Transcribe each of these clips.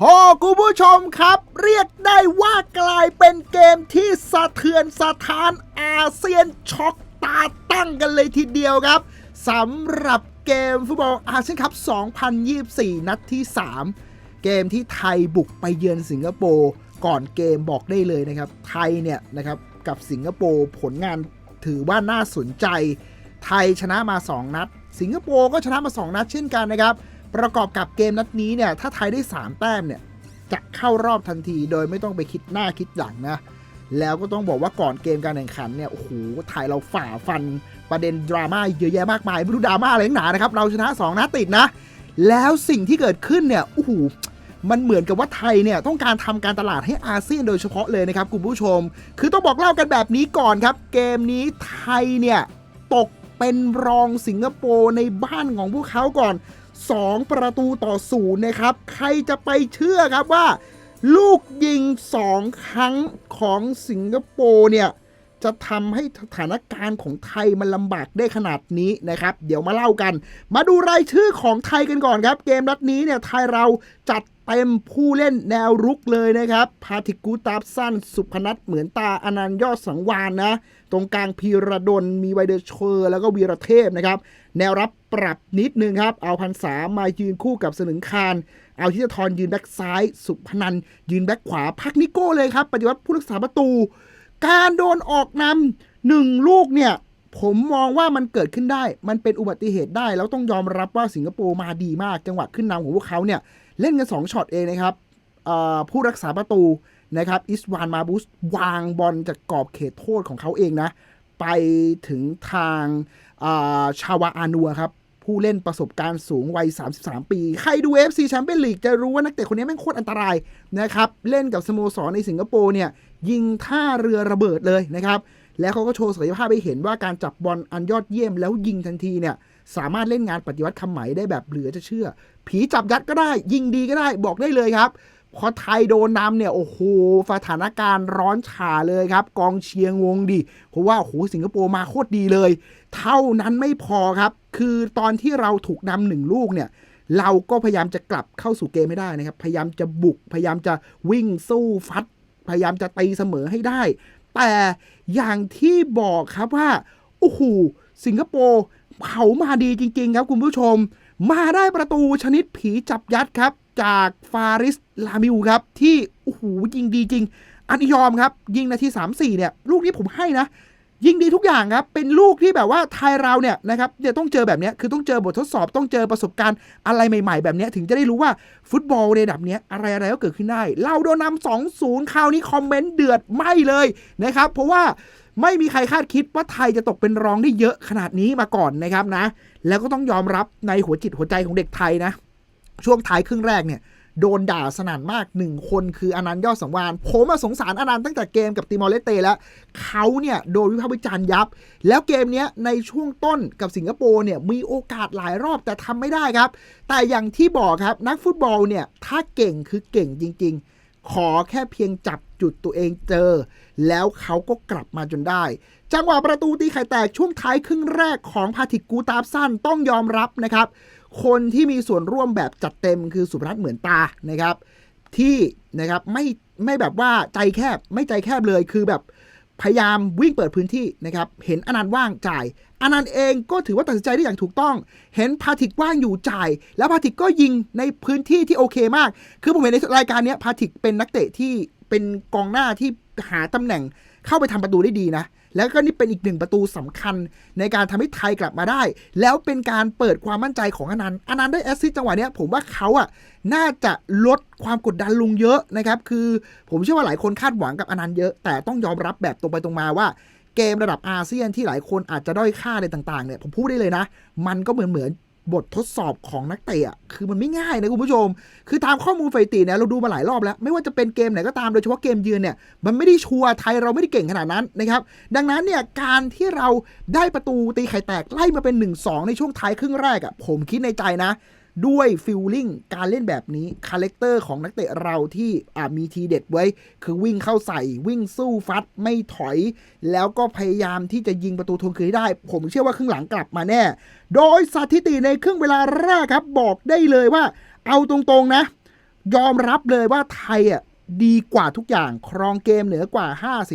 โหคุณผู้ชมครับ เรียกได้ว่ากลายเป็นเกมที่สะเทือนสถานอาเซียนช็อกตาตั้งกันเลยทีเดียวครับสำหรับเกมฟุตบอลอาเซียนคัพ 2024 นัดที่ 3 เกมที่ไทยบุกไปเยือนสิงคโปร์ก่อนเกมบอกได้เลยนะครับ ไทยเนี่ยนะครับกับสิงคโปร์ผลงานถือว่าน่าสนใจ ไทยชนะมา 2 นัด สิงคโปร์ก็ชนะมา 2 นัดเช่นกันนะครับ ประกอบกับเกมนัดนี้เนี่ยถ้าไทยได้ 3 แต้มเนี่ยจะเข้ารอบทันทีโดยไม่ต้องไปคิดหน้าคิดหลังนะ แล้วก็ต้องบอกว่าก่อนเกมการแข่งขันเนี่ยโอ้โหไทยเราฝ่าฟันประเด็นดราม่าเยอะแยะมากมายไม่รู้ดราม่าอะไรหนานะครับเราชนะ2นัดติดนะ แล้วสิ่งที่เกิดขึ้นเนี่ยโอ้โหมันเหมือนกับว่าไทยเนี่ยต้องการทำการตลาดให้อาเซียนโดยเฉพาะเลยนะครับคุณผู้ชม คือต้องบอกเล่ากันแบบนี้ก่อนครับ เกมนี้ไทยเนี่ยตกเป็นรองสิงคโปร์ในบ้านของพวกเขาก่อน 2 ประตูต่อศูนย์นะครับ ใครจะไปเชื่อครับว่า ลูกยิง 2 ครั้งของสิงคโปร์เนี่ย จะทำให้สถานการณ์ของไทยมันลำบากได้ขนาดนี้นะครับ เดี๋ยวมาเล่ากัน มาดูรายชื่อของไทยกันก่อนครับ เกมนัดนี้เนี่ยไทยเราจัด เต็มผู้เล่นแนวรุกเลยนะครับ พาติกูตาบสั้น สุพนัทเหมือนตาอนันต์ยอดสังวานนะ ตรงกลางพีระดลมีไวเดอร์เชอร์ แล้วก็วีรเทพนะครับ แนวรับปรับนิดนึงครับ เอาพันษามายืนคู่กับสนึงคาร เอาทิตทรยืนแบ็กซ้าย สุพนันยืนแบ็กขวา พักนิโก้เลยครับ ปฏิวัติผู้รักษาประตู การโดนออกนำหนึ่งลูกเนี่ยผมมองว่ามันเกิดขึ้นได้ มันเป็นอุบัติเหตุได้ แล้วต้องยอมรับว่าสิงคโปร์มาดีมาก จังหวะขึ้นนำของพวกเขาเนี่ย เล่นกัน2ช็อตเองนะครับผู้รักษาประตูนะครับอิสวานมาบุสวางบอลจากกรอบเขตโทษของเขาเองนะ ไปถึงทางาชาวาอานัวครับ ผู้เล่นประสบการณ์สูงวัย 33 ปี ใครดู FC แชมเปี้ยนลีกจะรู้ว่านักเตะคนนี้แม่งโคตรอันตรายนะครับ เล่นกับสโมสรในสิงคโปร์เนี่ย ยิงท่าเรือระเบิดเลยนะครับ แล้วเขาก็โชว์ศักยภาพให้เห็นว่าการจับบอลอันยอดเยี่ยมแล้วยิงทันทีเนี่ย สามารถเล่นงานปฏิวัติคำไหมได้แบบเหลือจะเชื่อ ผีจับยัดก็ได้ ยิงดีก็ได้บอกได้เลยครับพอไทยโดนนำเนี่ย โอ้โหสถานการณ์ร้อนฉ่าเลยครับ กองเชียร์งงดิเพราะว่าโอ้โหสิงคโปร์มาโคตรดีเลย เท่านั้นไม่พอครับ คือตอนที่เราถูกนำหนึ่งลูกเนี่ยเราก็พยายามจะกลับเข้าสู่เกมให้ได้นะครับ พยายามจะบุก พยายามจะวิ่งสู้ฟัด พยายามจะตีเสมอให้ได้ แต่อย่างที่บอกครับว่า โอ้โห สิงคโปร์ เขามาดีจริง ๆ ครับคุณผู้ชม มาได้ประตูชนิดผีจับยัดครับ จากฟาริสลามิวครับ ที่โอ้โหยิงดีจริง อันยอมครับ ยิงนาที 3-4 เนี่ย ลูกนี้ผมให้นะ ยิงดีทุกอย่างครับ เป็นลูกที่แบบว่าไทยเราเนี่ยนะครับเดี๋ยวต้องเจอแบบเนี้ยคือต้องเจอบททดสอบต้องเจอประสบการณ์อะไรใหม่ ๆ แบบเนี้ยถึงจะได้รู้ว่าฟุตบอลในระดับเนี้ยอะไรอะไรก็เกิดขึ้นได้ เราโดนนำสองศูนย์คราวนี้คอมเมนต์เดือดไหมเลยนะครับเพราะว่า ไม่มีใครคาดคิดว่าไทยจะตกเป็นรองได้เยอะขนาดนี้มาก่อนนะครับนะ แล้วก็ต้องยอมรับในหัวจิตหัวใจของเด็กไทยนะ ช่วงท้ายครึ่งแรกเนี่ยโดนด่าสนั่นมากหนึ่งคนคืออนันต์ยอดสังวานผมมาสงสารอนันต์ตั้งแต่เกมกับติมอร์เลสเตแล้ว เขาเนี่ยโดนวิพากษ์วิจารณ์ยับ แล้วเกมเนี้ยในช่วงต้นกับสิงคโปร์เนี่ยมีโอกาสหลายรอบแต่ทำไม่ได้ครับ แต่อย่างที่บอกครับนักฟุตบอลเนี่ยถ้าเก่งคือเก่งจริง ๆ ขอแค่เพียงจับจุดตัวเองเจอ แล้วเขาก็กลับมาจนได้ จังหวะประตูตีไข่แตกช่วงท้ายครึ่งแรกของพาทิกกูตาบสั้นต้องยอมรับนะครับ คนที่มีส่วนร่วมแบบจัดเต็มคือสุพนัทเหมือนตานะครับ ที่นะครับไม่ไม่แบบว่าใจแคบไม่ใจแคบเลยคือแบบ พยายามวิ่งเปิดพื้นที่นะครับ เห็นอนันต์ว่างจ่ายอนันต์เองก็ถือว่าตัดสินใจได้อย่างถูกต้อง เห็นพาทิกว่างอยู่จ่าย แล้วพาทิกก็ยิงในพื้นที่ที่โอเคมาก คือผมเห็นในรายการนี้พาทิกเป็นนักเตะที่เป็นกองหน้าที่หาตำแหน่งเข้าไปทำประตูได้ดีนะ แล้วก็นี่เป็นอีกหนึ่งประตูสำคัญในการทำให้ไทยกลับมาได้ แล้วเป็นการเปิดความมั่นใจของอนันต์อนันต์ได้แอสซิสจังหวะเนี้ยผมว่าเขาอะน่าจะลดความกดดันลงเยอะนะครับคือผมเชื่อว่าหลายคนคาดหวังกับอนันต์เยอะ แต่ต้องยอมรับแบบตรงไปตรงมาว่าเกมระดับอาเซียนที่หลายคนอาจจะด้อยค่าอะไรต่างๆเนี่ยผมพูดได้เลยนะ มันก็เหมือนเหมือน บททดสอบของนักเตะอะคือมันไม่ง่ายนะคุณผู้ชม คือตามข้อมูลไฟติเนี่ยเราดูมาหลายรอบแล้ว ไม่ว่าจะเป็นเกมไหนก็ตามโดยเฉพาะเกมยืนเนี่ยมันไม่ได้ชัวร์ไทยเราไม่ได้เก่งขนาดนั้นนะครับ ดังนั้นเนี่ยการที่เราได้ประตูตีไข่แตกไล่มาเป็น 1-2 ในช่วงท้ายครึ่งแรกอะผมคิดในใจนะ ด้วยฟิลลิ่งการเล่นแบบนี้คาแรคเตอร์ของนักเตะเราที่มีทีเด็ดไว้ คือวิ่งเข้าใส่วิ่งสู้ฟัดไม่ถอย แล้วก็พยายามที่จะยิงประตูทวงคืนได้ ผมเชื่อว่าครึ่งหลังกลับมาแน่ โดยสถิติในครึ่งเวลาแรกครับ บอกได้เลยว่า เอาตรงๆนะ ยอมรับเลยว่าไทยอะ ดีกว่าทุกอย่าง ครองเกมเหนือกว่า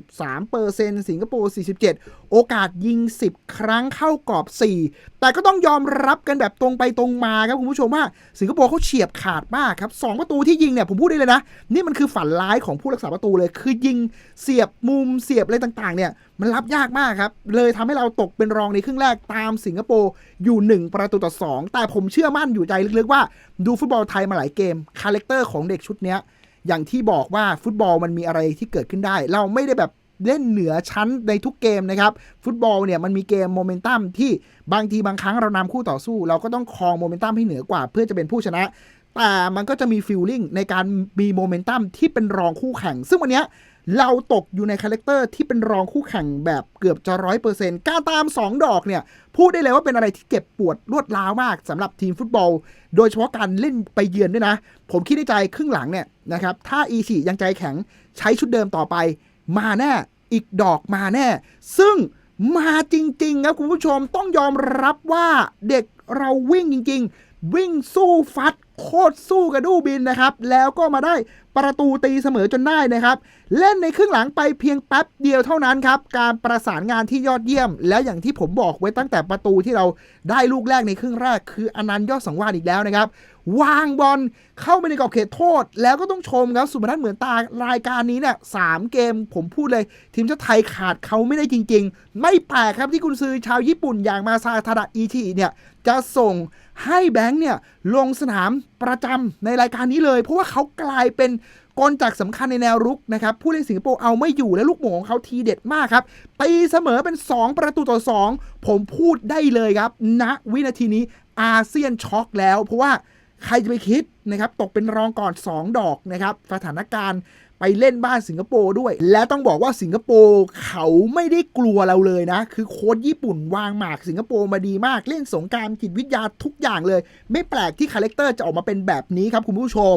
53เปอร์เซ็นต์สิงคโปร์ 47 โอกาสยิง 10 ครั้งเข้ากรอบ 4 แต่ก็ต้องยอมรับกันแบบตรงไปตรงมาครับคุณผู้ชมว่าสิงคโปร์เขาเฉียบขาดมากครับ 2 ประตูที่ยิงเนี่ยผมพูดได้เลยนะ นี่มันคือฝันร้ายของผู้รักษาประตูเลย คือยิงเสียบมุมเสียบอะไรต่างๆ เนี่ยมันรับยากมากครับ เลยทำให้เราตกเป็นรองในครึ่งแรกตามสิงคโปร์อยู่ 1 ประตูต่อ 2 แต่ผมเชื่อมั่นอยู่ใจลึกๆว่า ดูฟุตบอลไทยมาหลายเกมคาแรคเตอร์ของเด็กชุดเนี้ย อย่างที่บอกว่าฟุตบอลมันมีอะไรที่เกิดขึ้นได้ เราไม่ได้แบบเล่นเหนือชั้นในทุกเกมนะครับ ฟุตบอลเนี่ยมันมีเกมโมเมนตัมที่บางทีบางครั้งเรานำคู่ต่อสู้ เราก็ต้องครองโมเมนตัมให้เหนือกว่า เพื่อจะเป็นผู้ชนะ แต่มันก็จะมีฟิลลิ่งในการมีโมเมนตัมที่เป็นรองคู่แข่ง ซึ่งวันนี้เราตกอยู่ในคาแรคเตอร์ที่เป็นรองคู่แข่งแบบเกือบจะร้อยเปอร์เซ็นต์การตาม 2 ดอกเนี่ย พูดได้เลยว่าเป็นอะไรที่เก็บปวดรวดร้าวมากสำหรับทีมฟุตบอล โดยเฉพาะการเล่นไปเยือนด้วยนะ ผมคิดในใจครึ่งหลังเนี่ยนะครับถ้าอีชียังใจแข็งใช้ชุดเดิมต่อไป มาแน่อีกดอกมาแน่ ซึ่งมาจริงๆครับคุณผู้ชมต้องยอมรับว่าเด็กเราวิ่งจริง ๆ วิ่งสู้ฟัด โคตรสู้กระดูบินนะครับ แล้วก็มาได้ประตูตีเสมอจนได้นะครับ เล่นในครึ่งหลังไปเพียงแป๊บเดียวเท่านั้นครับ การประสานงานที่ยอดเยี่ยม แล้วอย่างที่ผมบอกไว้ตั้งแต่ประตูที่เราได้ลูกแรกในครึ่งแรก คืออนันต์ยอดสังวาสอีกแล้วนะครับ วางบอลเข้าไปในกรอบเขตโทษ แล้วก็ต้องชมครับสุพนัทเหมือนตารายการนี้เนี่ยสามเกมผมพูดเลย ทีมชาติไทยขาดเขาไม่ได้จริง ๆ ไม่แปลกครับที่คุณซื้อชาวญี่ปุ่นอย่างมาซาทาดะอีทีเนี่ยจะส่งให้แบงค์เนี่ยลงสนามประจำในรายการนี้เลย เพราะว่าเขากลายเป็นกลจักรสำคัญในแนวรุกนะครับผู้เล่นสิงคโปร์เอาไม่อยู่และลูกโมงของเขาทีเด็ดมากครับตีเสมอเป็น 2 ประตูต่อ 2 ผมพูดได้เลยครับณวินาทีนี้อาเซียนช็อกแล้ว เพราะว่า ใครจะไปคิดนะครับตกเป็นรองก่อน 2 ดอกนะครับสถานการณ์ไปเล่นบ้านสิงคโปร์ด้วย และต้องบอกว่าสิงคโปร์เขาไม่ได้กลัวเราเลยนะ คือโค้ชญี่ปุ่นวางหมากสิงคโปร์มาดีมาก เล่นสงการจิตวิทยาทุกอย่างเลย ไม่แปลกที่คาแรคเตอร์จะออกมาเป็นแบบนี้ครับคุณผู้ชม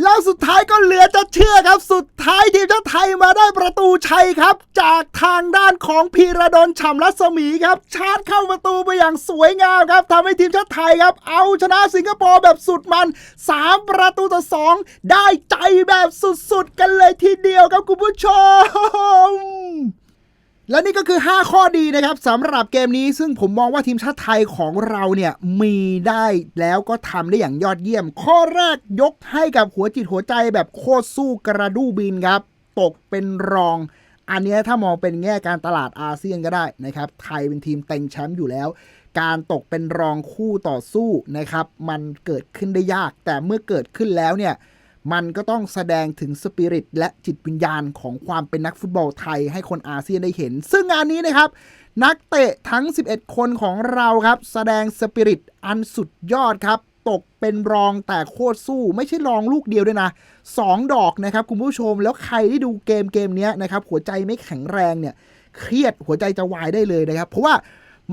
แล้วสุดท้ายก็เหลือจะเชื่อครับ สุดท้ายทีมชาติไทยมาได้ประตูชัยครับ จากทางด้านของพีระดนฉ่ำรัศมีครับ ชาร์จเข้าประตูไปอย่างสวยงามครับทำให้ทีมชาติไทยครับ เอาชนะสิงคโปร์แบบสุดมัน 3 ประตูต่อ 2 ได้ใจแบบสุดๆ กันเลยทีเดียวครับคุณผู้ชม และนี่ก็คือ 5 ข้อดีนะครับสำหรับเกมนี้ซึ่งผมมองว่าทีมชาติไทยของเราเนี่ยมีได้แล้วก็ทำได้อย่างยอดเยี่ยม ข้อแรกยกให้กับหัวจิตหัวใจแบบโคตรสู้กระดูบินครับ ตกเป็นรอง อันนี้ถ้ามองเป็นแง่การตลาดอาเซียนก็ได้นะครับ ไทยเป็นทีมเต็งแชมป์อยู่แล้ว การตกเป็นรองคู่ต่อสู้นะครับ มันเกิดขึ้นได้ยาก แต่เมื่อเกิดขึ้นแล้วเนี่ย มันก็ต้องแสดงถึงสปิริตและจิตวิญญาณของความเป็นนักฟุตบอลไทยให้คนอาเซียนได้เห็น ซึ่งงานนี้นะครับ นักเตะทั้ง 11 คนของเราครับ แสดงสปิริตอันสุดยอดครับ ตกเป็นรองแต่โคตรสู้ไม่ใช่รองลูกเดียวด้วยนะ 2 ดอกนะครับคุณผู้ชมแล้วใครที่ดูเกมเกมนี้นะครับหัวใจไม่แข็งแรงเนี่ยเครียดหัวใจจะวายได้เลยนะครับ เพราะว่า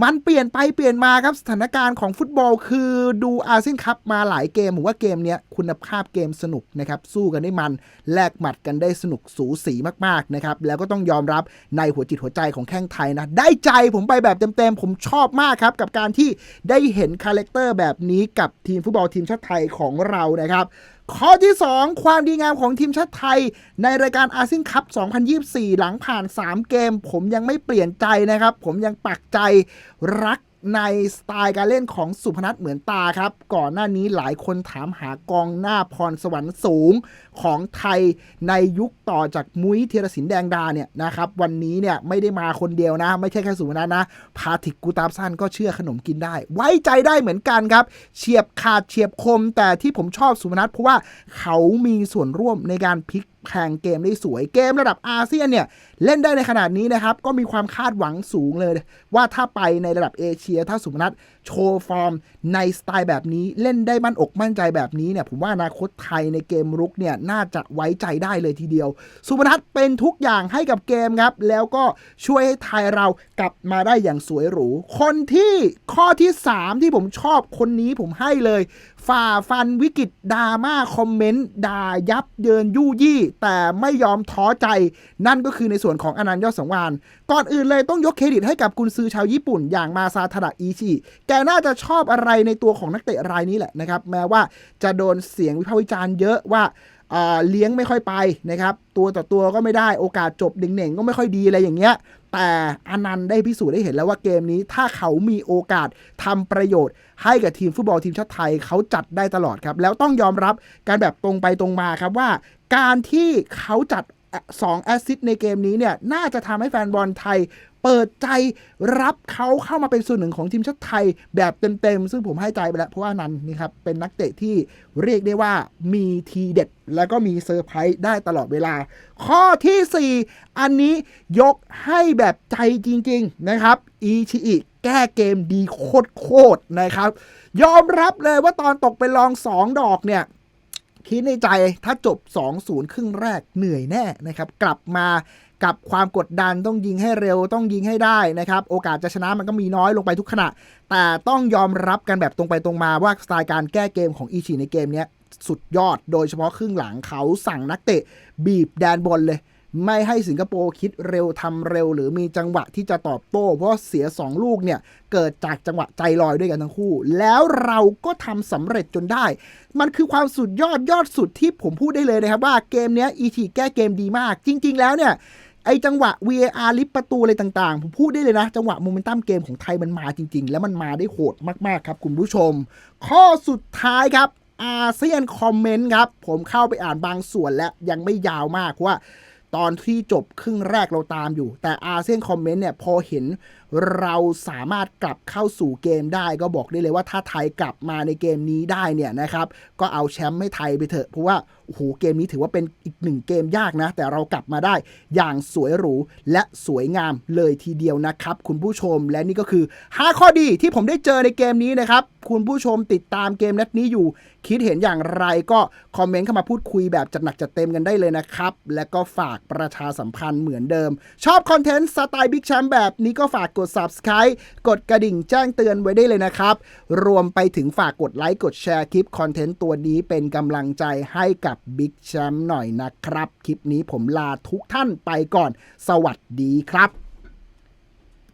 มันเปลี่ยนไปเปลี่ยนมาครับสถานการณ์ของฟุตบอลคือดูอาเซียนคัพมาหลายเกมผมว่าเกมเนี้ยคุณภาพเกมสนุกนะครับสู้กันได้มันแลกหมัดกันได้สนุกสูสีมากๆนะครับแล้วก็ต้องยอมรับในหัวจิตหัวใจของแข้งไทยนะได้ใจผมไปแบบเต็มๆผมชอบมากครับกับการที่ได้เห็นคาแรคเตอร์แบบนี้กับทีมฟุตบอลทีมชาติไทยของเรานะครับ ข้อที่ 2 ความดีงามของทีมชาติไทย ในรายการอาเซียนคัพ 2024 หลังผ่าน 3 เกม ผมยังไม่เปลี่ยนใจนะครับ ผมยังปักใจรัก ในสไตล์การเล่นของสุพนัทเหมือนตาครับ ก่อนหน้านี้หลายคนถามหากองหน้าพรสวรรค์สูงของไทยในยุคต่อจากมุ้ยเทยรศินแดงดาเนี่ยนะครับ วันนี้เนี่ยไม่ได้มาคนเดียวนะ ไม่ใช่แค่สุพนัทนะ พาทิกกูตามสั้นก็เชื่อขนมกินได้ ไว้ใจได้เหมือนกันครับ เฉียบขาดเฉียบคมแต่ที่ผมชอบสุพนัทเพราะว่าเขามีส่วนร่วมในการพลิก แข่งเกมได้สวยเกมระดับอาเซียนเนี่ยเล่นได้ในขนาดนี้นะครับ ก็มีความคาดหวังสูงเลย ว่าถ้าไปในระดับเอเชีย ถ้าสุพนัทโชว์ฟอร์มในสไตล์แบบนี้เล่นได้มั่นอกมั่นใจแบบนี้เนี่ยผมว่าอนาคตไทยในเกมรุกเนี่ยน่าจะไว้ใจได้เลยทีเดียว สุพนัทเป็นทุกอย่างให้กับเกมครับ แล้วก็ช่วยให้ไทยเรากลับมาได้อย่างสวยหรู คนที่ข้อที่ 3 ที่ผมชอบคนนี้ผมให้เลย ฝ่าฟันวิกฤตดราม่าคอมเมนต์ด่ายับเยินยู่ยี่แต่ไม่ยอมท้อใจ นั่นก็คือในส่วนของอนันต์ยอดสังวานก่อนอื่นเลยต้องยกเครดิตให้กับกุนซือชาวญี่ปุ่น อย่างมาซาทาดะอิชิ แกน่าจะชอบอะไรในตัวของนักเตะรายนี้แหละนะครับ แม้ว่าจะโดนเสียงวิพากษ์วิจารณ์เยอะว่า เลี้ยงไม่ค่อยไปนะครับ ตัวต่อตัวก็ไม่ได้โอกาสจบเด่งๆ ก็ไม่ค่อยดีอะไรอย่างเงี้ย แต่อนันต์ได้พิสูจน์ได้เห็นแล้วว่าเกมนี้ถ้าเขามีโอกาสทำประโยชน์ ให้กับทีมฟุตบอลทีมชาติไทยเขาจัดได้ตลอดครับ แล้วต้องยอมรับการแบบตรงไปตรงมาครับว่า การที่เขาจัด2แอสซิสในเกมนี้เนี่ยน่าจะทำให้แฟนบอลไทย เปิดใจรับเขาเข้ามาเป็นส่วนหนึ่งของทีมชาติไทยแบบเต็มๆ ซึ่งผมให้ใจไปแล้วเพราะว่านันนี่ครับเป็นนักเตะที่เรียกได้ว่ามีทีเด็ด แล้วก็มีเซอร์ไพรส์ได้ตลอดเวลา ข้อทีสี่4 อันนี้ยกให้แบบใจจริงๆนะครับอีชิอิแก้เกมดีโคตรๆนะครับ ยอมรับเลยว่าตอนตกไปลอง 2 ดอกเนี่ยคิดในใจถ้าจบ 2-0 ครึ่งแรกเหนื่อยแน่นะครับ กลับมา กับความกดดันต้องยิงให้เร็วต้องยิงให้ได้นะครับ โอกาสจะชนะมันก็มีน้อยลงไปทุกขณะ แต่ต้องยอมรับกันแบบตรงไปตรงมาว่าสไตล์การแก้เกมของอีชีในเกมนี้สุดยอดโดยเฉพาะครึ่งหลังเขาสั่งนักเตะ บีบแดนบนเลย ไม่ให้สิงคโปร์คิดเร็วทำเร็ว หรือมีจังหวะที่จะตอบโต้ เพราะเสีย 2 ลูกเนี่ย เกิดจากจังหวะใจลอยด้วยกันทั้งคู่ แล้วเราก็ทำสำเร็จจนได้ มันคือความสุดยอดยอดสุดที่ผมพูดได้เลยนะครับว่าเกมนี้อีทีแก้เกมดีมาก จริง ๆ แล้วเนี่ย อจังหวะ VAR ลิฟประตูอะไรต่างๆ ผมพูดได้เลยนะ จังหวะโมเมนตัมเกมของไทยมันมาจริง ๆ แล้วมันมาได้โหดมากๆครับคุณผู้ชม ข้อสุดท้ายครับอาเซียนคอมเมนต์ครับ ผมเข้าไปอ่านบางส่วนและยังไม่ยาวมากเพราะว่าตอนที่จบครึ่งแรกเราตามอยู่ แต่อาเซียนคอมเมนต์เนี่ยพอเห็นเราสามารถกลับเข้าสู่เกมได้ ก็บอกได้เลยว่าถ้าไทยกลับมาในเกมนี้ได้เนี่ยนะครับ ก็เอาแชมป์ให้ไทยไปเถอะเพราะว่า โอ้โหเกมนี้ถือว่าเป็นอีกหนึ่งเกมยากนะ แต่เรากลับมาได้อย่างสวยหรูและสวยงามเลยทีเดียวนะครับ คุณผู้ชมและนี่ก็คือ 5 ข้อดีที่ผมได้เจอในเกมนี้นะครับ คุณผู้ชมติดตามเกมนัดนี้อยู่ คิดเห็นอย่างไรก็คอมเมนต์เข้ามาพูดคุยแบบจัดหนักจัดเต็มกันได้เลยนะครับ และก็ฝากประชาสัมพันธ์เหมือนเดิม ชอบคอนเทนต์สไตล์บิ๊กแชมป์แบบนี้ก็ฝากกด subscribe กดกระดิ่งแจ้งเตือนไว้ได้เลยนะครับรวมไปถึงฝากกดไลค์กดแชร์คลิปคอนเทนต์ตัวนี้เป็นกำลังใจให้กับบิ๊กแชมป์หน่อยนะครับ คลิปนี้ผมลาทุกท่านไปก่อน สวัสดีครับ